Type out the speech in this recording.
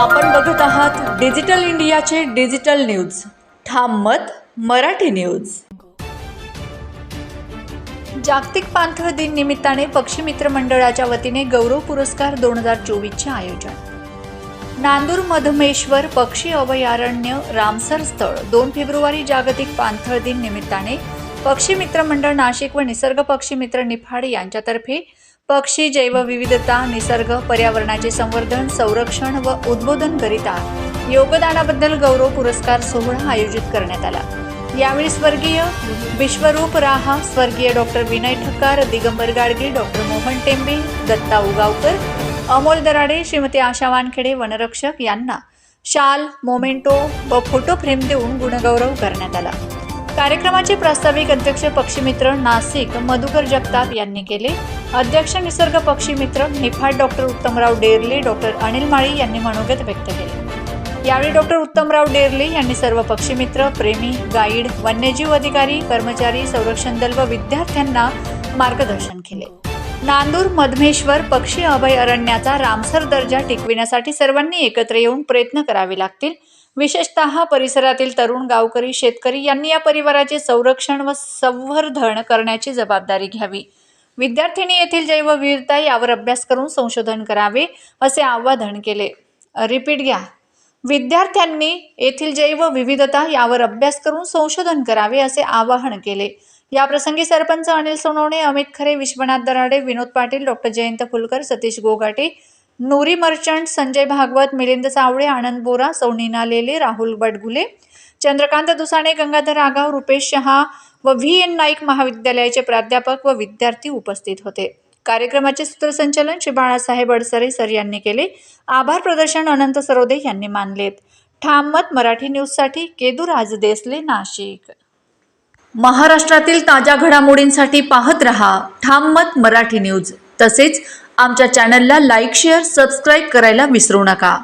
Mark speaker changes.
Speaker 1: आपण बघत आहात डिजिटल इंडियाचे डिजिटल न्यूज. ठाम मत मराठी न्यूज. जागतिक पाणथळ दिन निमित्ताने पक्षी मित्र मंडळाच्या वतीने गौरव पुरस्कार दोन हजार चोवीसचे आयोजन. नांदूर मधमेश्वर पक्षी अभयारण्य रामसर स्थळ दोन फेब्रुवारी जागतिक पाणथळ दिन निमित्ताने पक्षी मित्र मंडळ नाशिक व निसर्ग पक्षी मित्र निफाड यांच्यातर्फे पक्षी जैवविविधता निसर्ग पर्यावरणाचे संवर्धन संरक्षण व उद्बोधनकरिता योगदानाबद्दल गौरव पुरस्कार सोहळा आयोजित करण्यात आला. यावेळी स्वर्गीय विश्वरूप राहा स्वर्गीय डॉक्टर विनय ठक्कार दिगंबर गाडगे डॉक्टर मोहन टेंबे दत्ता उगावकर अमोल दराडे श्रीमती आशा वानखेडे वनरक्षक यांना शाल मोमेंटो व फोटो फ्रेम देऊन गुणगौरव करण्यात आला. कार्यक्रमाचे प्रास्ताविक अध्यक्ष पक्षीमित्र नाशिक मधुकर जगताप यांनी केले. अध्यक्ष निसर्ग पक्षीमित्र निफाड डॉक्टर उत्तमराव डेरली डॉक्टर अनिल माळी यांनी मनोगत व्यक्त केले. यावेळी डॉक्टर उत्तमराव डेरली यांनी सर्व पक्षीमित्र प्रेमी गाईड वन्यजीव अधिकारी कर्मचारी संरक्षण दल व विद्यार्थ्यांना मार्गदर्शन केले. नांदूर मधमेश्वर पक्षी अभयारण्याचा रामसर दर्जा टिकविण्यासाठी सर्वांनी एकत्र येऊन प्रयत्न करावे लागतील. विशेषतः परिसरातील तरुण गावकरी शेतकरी यांनी या परिवाराचे संरक्षण व संवर्धन करण्याची जबाबदारी घ्यावी. विद्यार्थ्यांनी येथील जैवविविधता यावर अभ्यास करून संशोधन करावे असे आवाहन केले. रिपीट घ्या. विद्यार्थ्यांनी येथील जैवविविधता यावर अभ्यास करून संशोधन करावे असे आवाहन केले. या प्रसंगी सरपंच अनिल सोनवणे अमित खरे विश्वनाथ दराडे विनोद पाटील डॉक्टर जयंत फुलकर सतीश गोगाटे नूरी मर्चंट संजय भागवत मिलिंद सावळे आनंद बोरा सौनीना लेले राहुल बडगुले चंद्रकांत दुसाणे गंगाधर आगाव रुपेश शहा व व्ही एन नाईक महाविद्यालयाचे प्राध्यापक व विद्यार्थी उपस्थित होते. कार्यक्रमाचे सूत्रसंचालन श्री बाळासाहेब अडसरे सर यांनी केले. आभार प्रदर्शन अनंत सरोदे यांनी मानलेत. ठाम मत मराठी न्यूजसाठी केदू राज देसले नाशिक. महाराष्ट्रातील ताज्या घडामोडींसाठी पाहत रहा ठाम मत मराठी न्यूज. तसेच आमच्या चॅनलला लाईक शेअर सबस्क्राईब करायला विसरू नका.